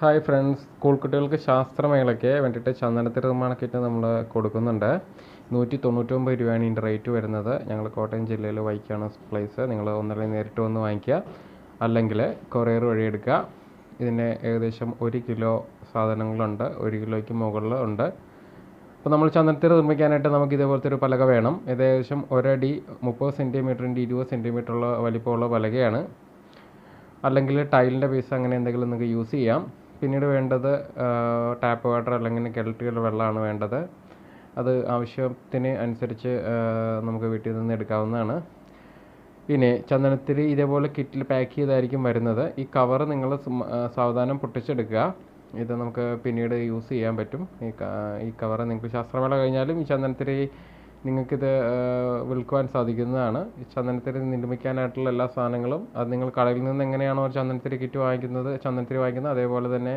Hi friends. School കുട്ടികൾക്ക് ശാസ്ത്രമേളയ്ക്ക് വേണ്ടിയിട്ട് ചന്ദനത്തിരി നിർമ്മാണ കിറ്റ് നമ്മൾ കൊടുക്കുന്നുണ്ട്. നൂറ്റി തൊണ്ണൂറ്റൊമ്പത് രൂപയാണ് ഇതിന്റെ റേറ്റ് വരുന്നത്. ഞങ്ങൾ കോട്ടയം ജില്ലയിൽ വൈക്കാണ് പ്ലേസ് നിങ്ങൾ ഒന്നല്ലെങ്കിൽ നേരിട്ട് വന്ന് വാങ്ങിക്കുക. അല്ലെങ്കിൽ കൊറിയർ വഴി എടുക്കുക. ഇതിന് ഏകദേശം ഒരു കിലോ സാധനങ്ങളുണ്ട്. ഒരു കിലോയ്ക്ക് മുകളിൽ ഉണ്ട്. അപ്പോൾ നമ്മൾ ചന്ദനത്തിരി നിർമ്മിക്കാനായിട്ട് നമുക്ക് ഇതേപോലത്തെ ഒരു പലക വേണം. ഇത് ഏകദേശം ഒരടി മുപ്പത് സെന്റിമീറ്ററിന്റെ ഇരുപത് സെന്റിമീറ്ററുള്ള വലിപ്പമുള്ള പലകയാണ്. അല്ലെങ്കിൽ ടൈലിന്റെ പീസ് അങ്ങനെ എന്തെങ്കിലും നിങ്ങൾക്ക് യൂസ് ചെയ്യാം. പിന്നീട് വേണ്ടത് ടാപ്പ് വാട്ടർ അല്ലെങ്കിൽ കിണറ്റിലുള്ള വെള്ളമാണ് വേണ്ടത്. അത് ആവശ്യത്തിന് അനുസരിച്ച് നമുക്ക് വീട്ടിൽ നിന്ന് എടുക്കാവുന്നതാണ്. പിന്നെ ചന്ദനത്തിരി ഇതേപോലെ കിറ്റിൽ പാക്ക് ചെയ്തായിരിക്കും വരുന്നത്. ഈ കവർ നിങ്ങൾ സാവധാനം പൊട്ടിച്ചെടുക്കുക. ഇത് നമുക്ക് പിന്നീട് യൂസ് ചെയ്യാൻ പറ്റും. ഈ ഈ കവർ നിങ്ങൾക്ക് ശാസ്ത്രമേള കഴിഞ്ഞാലും ഈ ചന്ദനത്തിരി നിങ്ങൾക്കിത് വിൽക്കുവാൻ സാധിക്കുന്നതാണ്. ഈ ചന്ദനത്തിരി നിർമ്മിക്കാനായിട്ടുള്ള എല്ലാ സാധനങ്ങളും അത് നിങ്ങൾ കടയിൽ നിന്ന് എങ്ങനെയാണോ ചന്ദനത്തിരി കിറ്റ് വാങ്ങിക്കുന്നത് ചന്ദനത്തിരി വാങ്ങിക്കുന്നത് അതേപോലെ തന്നെ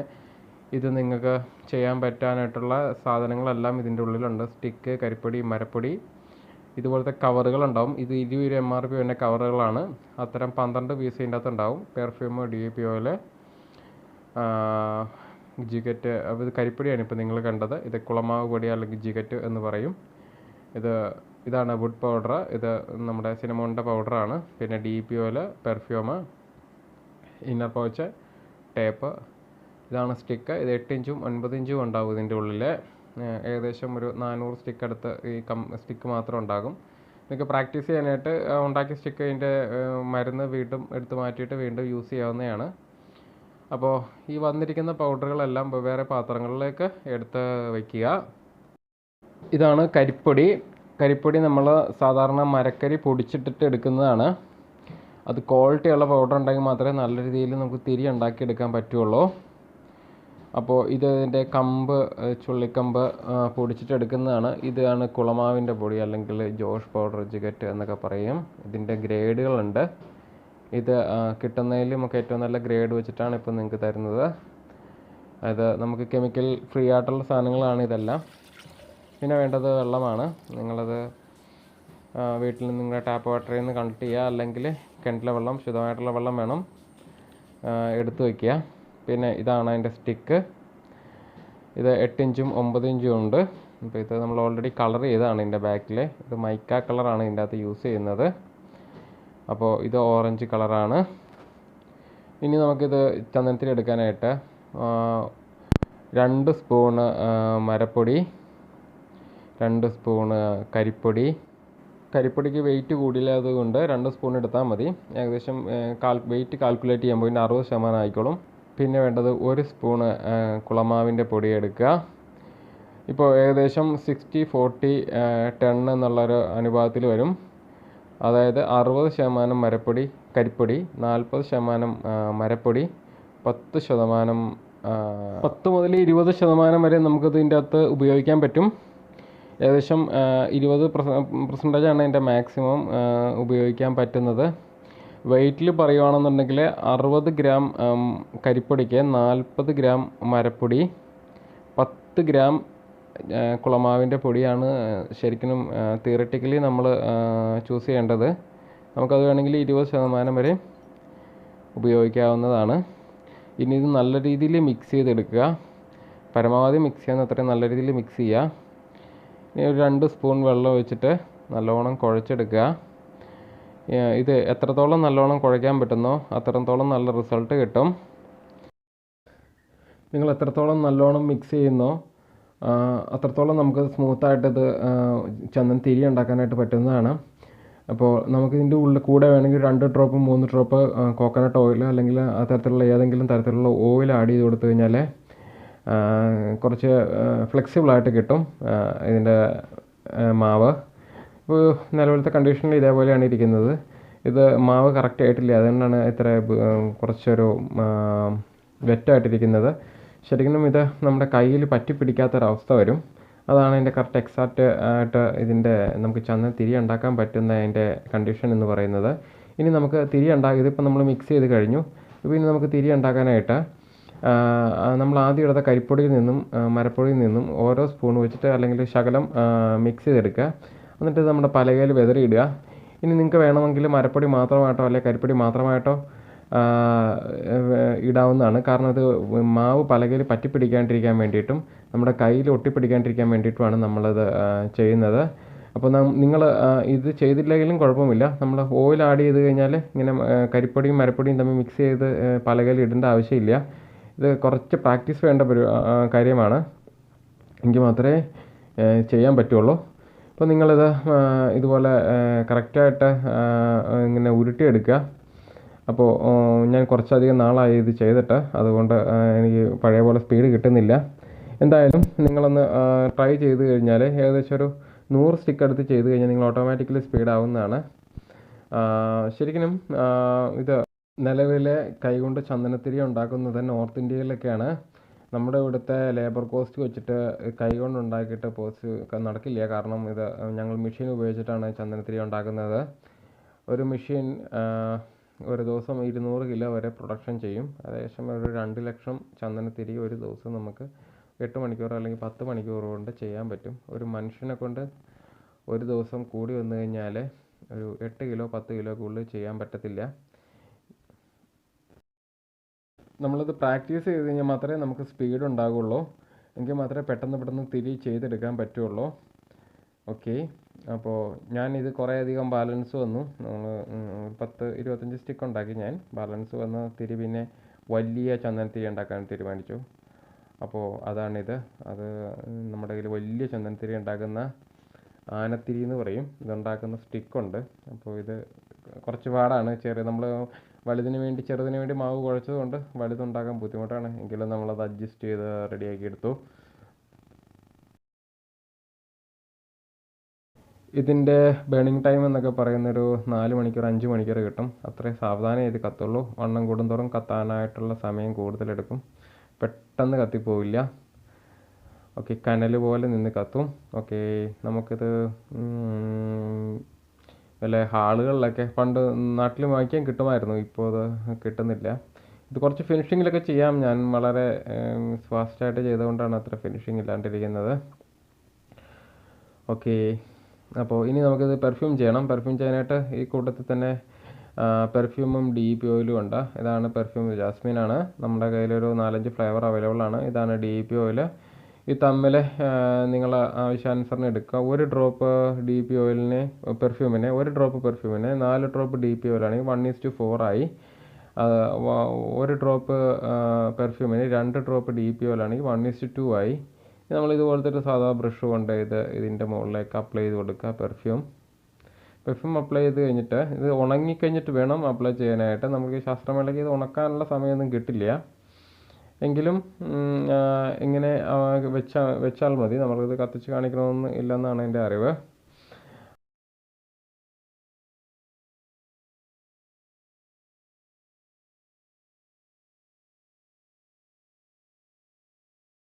ഇത് നിങ്ങൾക്ക് ചെയ്യാൻ പറ്റാനായിട്ടുള്ള സാധനങ്ങളെല്ലാം ഇതിന്റെ ഉള്ളിലുണ്ട്. സ്റ്റിക്ക് കരിപ്പൊടി മരപ്പൊടി ഇതുപോലത്തെ കവറുകളുണ്ടാവും. ഇത് ഇരുപത് എം ആർ പി വരുന്ന കവറുകളാണ്. അത്തരം പന്ത്രണ്ട് പീസ് ഇതിന്റെ അകത്ത് ഉണ്ടാവും. പെർഫ്യൂം ഡി പി ഓയിൽ ജിഗറ്റ് അപ്പോൾ ഇത് കരിപ്പൊടിയാണ് ഇപ്പോൾ നിങ്ങൾ കണ്ടത്. ഇത് കുളമാവ് പൊടി അല്ലെങ്കിൽ ജിഗറ്റ് എന്ന് പറയും. ഇത് ഇതാണ് വുഡ് പൗഡർ ഇത് നമ്മുടെ സിനമോണിന്റെ പൗഡറാണ് പിന്നെ D P oil perfume inner pouch tape ഇതാണ് സ്റ്റിക്ക് ഇത് എട്ട് ഇഞ്ചും ഒൻപത് ഇഞ്ചും ഉണ്ടാവും ഇതിന്റെ ഉള്ളിൽ ഏകദേശം ഒരു നാനൂറ് സ്റ്റിക്ക് അടുത്ത് ഈ കം സ്റ്റിക്ക് മാത്രം ഉണ്ടാകും. നിങ്ങൾക്ക് പ്രാക്ടീസ് ചെയ്യാനായിട്ട് ഉണ്ടാക്കിയ സ്റ്റിക്ക് അതിന്റെ മരുന്ന് വീണ്ടും എടുത്ത് മാറ്റിയിട്ട് വീണ്ടും യൂസ് ചെയ്യാവുന്നതാണ്. അപ്പോൾ ഈ വന്നിരിക്കുന്ന പൗഡറുകളെല്ലാം വെവ്വേറെ പാത്രങ്ങളിലേക്ക് എടുത്ത് വയ്ക്കുക ഇതാണ് കരിപ്പൊടി. കരിപ്പൊടി നമ്മൾ സാധാരണ മരക്കരി പൊടിച്ചിട്ടിട്ട് എടുക്കുന്നതാണ്. അത് ക്വാളിറ്റിയുള്ള പൗഡർ ഉണ്ടെങ്കിൽ മാത്രമേ നല്ല രീതിയിൽ നമുക്ക് തിരി ഉണ്ടാക്കിയെടുക്കാൻ പറ്റുള്ളൂ. അപ്പോൾ ഇത് ഇതിന്റെ കമ്പ് ചുള്ളിക്കമ്പ് പൊടിച്ചിട്ട് എടുക്കുന്നതാണ്. ഇതാണ് കുളമാവിന്റെ പൊടി അല്ലെങ്കിൽ ജോഷ് പൗഡർ ജിഗറ്റ് എന്നൊക്കെ പറയും. ഇതിന്റെ ഗ്രേഡുകളുണ്ട്. ഇത് കിട്ടുന്നതിൽ നമുക്ക് ഏറ്റവും നല്ല ഗ്രേഡ് വെച്ചിട്ടാണ് ഇപ്പോൾ നിങ്ങൾക്ക് തരുന്നത്. അത് നമുക്ക് കെമിക്കൽ ഫ്രീ ആയിട്ടുള്ള സാധനങ്ങളാണ് ഇതെല്ലാം. പിന്നെ വേണ്ടത് വെള്ളമാണ്. നിങ്ങളത് വീട്ടിൽ നിങ്ങളുടെ ടാപ്പ് വാട്ടറിൽ നിന്ന് കണക്ട് ചെയ്യുക. അല്ലെങ്കിൽ കിണറ്റിലെ വെള്ളം ശുദ്ധമായിട്ടുള്ള വെള്ളം വേണം. എടുത്തു വയ്ക്കുക. പിന്നെ ഇതാണ് അതിന്റെ സ്റ്റിക്ക് ഇത് എട്ട് ഇഞ്ചും ഒമ്പത് ഇഞ്ചും ഉണ്ട്. അപ്പോൾ ഇത് നമ്മൾ ഓൾറെഡി കളർ ചെയ്തതാണ് ഇതിന്റെ ബാക്കിൽ ഇത് മൈക്ക കളറാണ് ഇതിന്റെ അകത്ത് യൂസ് ചെയ്യുന്നത്. അപ്പോൾ ഇത് ഓറഞ്ച് കളറാണ് ഇനി നമുക്കിത് ചന്ദനത്തിൽ എടുക്കാനായിട്ട് രണ്ട് സ്പൂണ് മരപ്പൊടി രണ്ട് സ്പൂണ് കരിപ്പൊടി. കരിപ്പൊടിക്ക് വെയിറ്റ് കൂടില്ലാത്തതുകൊണ്ട് രണ്ട് സ്പൂൺ എടുത്താൽ മതി. ഏകദേശം കാൽ വെയിറ്റ് കാൽക്കുലേറ്റ് ചെയ്യുമ്പോൾ ഇതിന്റെ അറുപത് ശതമാനം ആയിക്കോളും. പിന്നെ വേണ്ടത് ഒരു സ്പൂണ് കുളമാവിന്റെ പൊടി എടുക്കുക. ഇപ്പോൾ ഏകദേശം സിക്സ്റ്റി ഫോർട്ടി ടെൺ എന്നുള്ളൊരു അനുപാതത്തിൽ വരും. അതായത് അറുപത് ശതമാനം മരപ്പൊടി കരിപ്പൊടി നാൽപ്പത് ശതമാനം മരപ്പൊടി പത്ത് ശതമാനം പത്ത് മുതൽ ഇരുപത് ശതമാനം വരെ നമുക്കിതിന്റെ അകത്ത് ഉപയോഗിക്കാൻ പറ്റും. ഏകദേശം ഇരുപത് പെർസെന്റേജ് ആണ് അതിന്റെ മാക്സിമം ഉപയോഗിക്കാൻ പറ്റുന്നത്. വെയിറ്റിൽ പറയുകയാണെന്നുണ്ടെങ്കിൽ അറുപത് ഗ്രാം കരിപ്പൊടിക്ക് നാൽപ്പത് ഗ്രാം മരപ്പൊടി പത്ത് ഗ്രാം കുളമാവിന്റെ പൊടിയാണ് ശരിക്കും തിയററ്റിക്കലി നമ്മൾ ചൂസ് ചെയ്യേണ്ടത്. നമുക്കത് വേണമെങ്കിൽ ഇരുപത് ശതമാനം വരെ ഉപയോഗിക്കാവുന്നതാണ്. ഇനി ഇത് നല്ല രീതിയിൽ മിക്സ് ചെയ്തെടുക്കുക. പരമാവധി മിക്സ് ചെയ്യുന്ന അത്രയും നല്ല രീതിയിൽ മിക്സ് ചെയ്യുക. ഇനി ഒരു രണ്ട് സ്പൂൺ വെള്ളം ഒഴിച്ചിട്ട് നല്ലോണം കുഴച്ചെടുക്കുക. ഇത് എത്രത്തോളം നല്ലോണം കുഴയ്ക്കാൻ പറ്റുന്നോ അത്രത്തോളം നല്ല റിസൾട്ട് കിട്ടും. നിങ്ങൾ എത്രത്തോളം നല്ലോണം മിക്സ് ചെയ്യുന്നോ അത്രത്തോളം നമുക്ക് സ്മൂത്തായിട്ട് ഇത് ചന്ദൻ തിരി ഉണ്ടാക്കാനായിട്ട് പറ്റുന്നതാണ്. അപ്പോൾ നമുക്ക് ഇതിന്റെ ഉള്ളിൽ കൂടെ വേണമെങ്കിൽ രണ്ട് ഡ്രോപ്പ് മൂന്ന് ഡ്രോപ്പ് കോക്കനട്ട് ഓയിൽ അല്ലെങ്കിൽ ആ തരത്തിലുള്ള ഏതെങ്കിലും തരത്തിലുള്ള ഓയിൽ ആഡ് ചെയ്ത് കൊടുത്തു കഴിഞ്ഞാൽ കുറച്ച് ഫ്ലെക്സിബിളായിട്ട് കിട്ടും ഇതിന്റെ മാവ്. ഇപ്പോൾ നിലവിലത്തെ കണ്ടീഷനിൽ ഇതേപോലെയാണ് ഇരിക്കുന്നത്. ഇത് മാവ് കറക്റ്റ് ആയിട്ടില്ല. അതുകൊണ്ടാണ് ഇത്ര കുറച്ചൊരു വെറ്റായിട്ടിരിക്കുന്നത് ശരിക്കും ഇത് നമ്മുടെ കയ്യിൽ പറ്റി പിടിക്കാത്തൊരവസ്ഥ വരും. അതാണ് അതിന്റെ കറക്റ്റ് എക്സാക്റ്റ് ആയിട്ട് ഇതിന്റെ നമുക്ക് ചന്ദന തിരി ഉണ്ടാക്കാൻ പറ്റുന്ന അതിന്റെ കണ്ടീഷൻ എന്ന് പറയുന്നത്. ഇനി നമുക്ക് തിരി ഉണ്ടാക്കി ഇതിപ്പോൾ നമ്മൾ മിക്സ് ചെയ്ത് കഴിഞ്ഞു. ഇപ്പോൾ ഇനി നമുക്ക് തിരി ഉണ്ടാക്കാനായിട്ട് നമ്മൾ ആദ്യം എടുത്ത കരിപ്പൊടിയിൽ നിന്നും മരപ്പൊടിയിൽ നിന്നും ഓരോ സ്പൂൺ വെച്ചിട്ട് അല്ലെങ്കിൽ ശകലം മിക്സ് ചെയ്തെടുക്കുക. എന്നിട്ട് നമ്മുടെ പലകയിൽ വിതറിയിടുക. ഇനി നിങ്ങൾക്ക് വേണമെങ്കിൽ മരപ്പൊടി മാത്രമായിട്ടോ അല്ലെങ്കിൽ കരിപ്പൊടി മാത്രമായിട്ടോ ഇടാവുന്നതാണ്. കാരണം ഇത് മാവ് പലകയിൽ പറ്റിപ്പിടിക്കാണ്ടിരിക്കാൻ വേണ്ടിയിട്ടും നമ്മുടെ കയ്യിൽ ഒട്ടിപ്പിടിക്കാണ്ടിരിക്കാൻ വേണ്ടിയിട്ടുമാണ് നമ്മളത് ചെയ്യുന്നത്. അപ്പോൾ നിങ്ങൾ ഇത് ചെയ്തില്ലെങ്കിലും കുഴപ്പമില്ല. നമ്മൾ ഓയിൽ ആഡ് ചെയ്ത് കഴിഞ്ഞാൽ ഇങ്ങനെ കരിപ്പൊടിയും മരപ്പൊടിയും തമ്മിൽ മിക്സ് ചെയ്ത് പലകയിൽ ഇടേണ്ട ആവശ്യമില്ല. ഇത് കുറച്ച് പ്രാക്ടീസ് വേണ്ട ഒരു കാര്യമാണ്. എങ്കിൽ മാത്രമേ ചെയ്യാൻ പറ്റുള്ളൂ. അപ്പോൾ നിങ്ങളിത് ഇതുപോലെ കറക്റ്റായിട്ട് ഇങ്ങനെ ഉരുട്ടിയെടുക്കുക. അപ്പോൾ ഞാൻ കുറച്ചധികം നാളായി ഇത് ചെയ്തിട്ട് അതുകൊണ്ട് എനിക്ക് പഴയ പോലെ സ്പീഡ് കിട്ടുന്നില്ല. എന്തായാലും നിങ്ങളൊന്ന് ട്രൈ ചെയ്ത് കഴിഞ്ഞാൽ ഏകദേശം ഒരു നൂറ് സ്റ്റിക്ക് അടുത്ത് ചെയ്ത് കഴിഞ്ഞാൽ നിങ്ങൾ ഓട്ടോമാറ്റിക്കലി സ്പീഡാവുന്നതാണ്. ശരിക്കും ഇത് നിലവിലെ കൈകൊണ്ട് ചന്ദനത്തിരി ഉണ്ടാക്കുന്നത് നോർത്ത് ഇന്ത്യയിലൊക്കെയാണ്. നമ്മുടെ ഇവിടുത്തെ ലേബർ കോസ്റ്റ് വെച്ചിട്ട് കൈകൊണ്ട് ഉണ്ടാക്കിയിട്ട് പോസ്റ്റ് നടക്കില്ല. കാരണം ഇത് ഞങ്ങൾ മെഷീൻ ഉപയോഗിച്ചിട്ടാണ് ചന്ദനത്തിരി ഉണ്ടാക്കുന്നത്. ഒരു മെഷീൻ ഒരു ദിവസം ഇരുന്നൂറ് കിലോ വരെ പ്രൊഡക്ഷൻ ചെയ്യും. ഏകദേശം ഒരു രണ്ട് ലക്ഷം ചന്ദനത്തിരി ഒരു ദിവസം നമുക്ക് എട്ട് മണിക്കൂർ അല്ലെങ്കിൽ പത്ത് മണിക്കൂർ കൊണ്ട് ചെയ്യാൻ പറ്റും. ഒരു മനുഷ്യനെ കൊണ്ട് ഒരു ദിവസം കൂടി വന്നു കഴിഞ്ഞാൽ ഒരു എട്ട് കിലോ പത്ത് കിലോ കൂടുതൽ ചെയ്യാൻ പറ്റത്തില്ല. നമ്മളിത് പ്രാക്ടീസ് ചെയ്ത് കഴിഞ്ഞാൽ മാത്രമേ നമുക്ക് സ്പീഡ് ഉണ്ടാകുള്ളൂ എങ്കിൽ മാത്രമേ പെട്ടെന്ന് പെട്ടെന്ന് തിരി ചെയ്തെടുക്കാൻ പറ്റുള്ളൂ. ഓക്കെ അപ്പോൾ കുറേ അധികം ബാലൻസ് വന്നു. നമ്മൾ പത്ത് ഇരുപത്തഞ്ച് സ്റ്റിക്ക് ഉണ്ടാക്കി ഞാൻ. ബാലൻസ് വന്ന് തിരി പിന്നെ വലിയ ചന്ദനത്തിരി ഉണ്ടാക്കാൻ തീരുമാനിച്ചു. അപ്പോൾ അതാണിത്. അത് നമ്മുടെ കയ്യിൽ വലിയ ചന്ദനത്തിരി ഉണ്ടാക്കുന്ന ആനത്തിരി എന്ന് പറയും. ഇതുണ്ടാക്കുന്ന സ്റ്റിക്കുണ്ട് അപ്പോൾ ഇത് കുറച്ച് പാടാണ്. ചെറിയ നമ്മൾ വലുതിന് വേണ്ടി ചെറുതിന് വേണ്ടി മാവ് കുഴച്ചതുകൊണ്ട് വലുതുണ്ടാക്കാൻ ബുദ്ധിമുട്ടാണ്. എങ്കിലും നമ്മളത് അഡ്ജസ്റ്റ് ചെയ്ത് റെഡിയാക്കി എടുത്തു. ഇതിന്റെ ബേണിംഗ് ടൈം എന്നൊക്കെ പറയുന്നൊരു നാല് മണിക്കൂർ അഞ്ച് മണിക്കൂർ കിട്ടും. അത്രയും സാവധാനം ഇത് കത്തുള്ളൂ. വണ്ണം കൂടുന്തോറും കത്താനായിട്ടുള്ള സമയം കൂടുതലെടുക്കും. പെട്ടെന്ന് കത്തിപ്പോവില്ല. ഓക്കെ കനൽ പോലെ നിന്ന് കത്തും. ഓക്കെ നമുക്കിത് വല്ല ഹാളുകളിലൊക്കെ പണ്ട് നാട്ടിൽ വാങ്ങിക്കാൻ കിട്ടുമായിരുന്നു. ഇപ്പോൾ അത് കിട്ടുന്നില്ല. ഇത് കുറച്ച് ഫിനിഷിങ്ങിലൊക്കെ ചെയ്യാം. ഞാൻ വളരെ ഫാസ്റ്റായിട്ട് ചെയ്തുകൊണ്ടാണ് അത്ര ഫിനിഷിംഗ് ഇല്ലാണ്ടിരിക്കുന്നത്. ഓക്കെ അപ്പോൾ ഇനി നമുക്കിത് പെർഫ്യൂം ചെയ്യണം. പെർഫ്യൂം ചെയ്യാനായിട്ട് ഈ കൂട്ടത്തിൽ തന്നെ പെർഫ്യൂമും ഡി പി ഓയിലും ഉണ്ട്. ഇതാണ് പെർഫ്യൂം ജാസ്മിൻ ആണ്. നമ്മുടെ കയ്യിലൊരു നാലഞ്ച് ഫ്ലേവർ അവൈലബിൾ ആണ്. ഇതാണ് ഡി പി ഓയിൽ ഈ തമ്മിൽ നിങ്ങൾ ആവശ്യാനുസരണം എടുക്കുക. ഒരു ഡ്രോപ്പ് ഡി പി ഓയിലിന് പെർഫ്യൂമിന് ഒരു ഡ്രോപ്പ് പെർഫ്യൂമിന് നാല് ഡ്രോപ്പ് ഡി പി ഓയിലാണെങ്കിൽ വൺ ഈസ് ആയി. ഒരു ഡ്രോപ്പ് പെർഫ്യൂമിന് രണ്ട് ഡ്രോപ്പ് ഡി പി ഓയിലാണെങ്കിൽ വൺ ഈസ് ടു ആയി. നമ്മൾ ഇതുപോലത്തെ ഒരു സാധാ ബ്രഷ് കൊണ്ട് ഇത് ഇതിന്റെ മുകളിലേക്ക് അപ്ലൈ ചെയ്ത് കൊടുക്കുക പെർഫ്യൂം പെർഫ്യൂം അപ്ലൈ ചെയ്ത് കഴിഞ്ഞിട്ട് ഇത് ഉണങ്ങിക്കഴിഞ്ഞിട്ട് വേണം അപ്ലൈ ചെയ്യാനായിട്ട്. നമുക്ക് ശാസ്ത്രമേളയ്ക്ക് ഇത് ഉണക്കാനുള്ള സമയമൊന്നും കിട്ടില്ല. എങ്കിലും ഇങ്ങനെ വെച്ചാൽ വെച്ചാൽ മതി. നമ്മളിത് കത്തിച്ച് കാണിക്കണമെന്ന് ഇല്ലെന്നാണ് എന്റെ അറിവ്.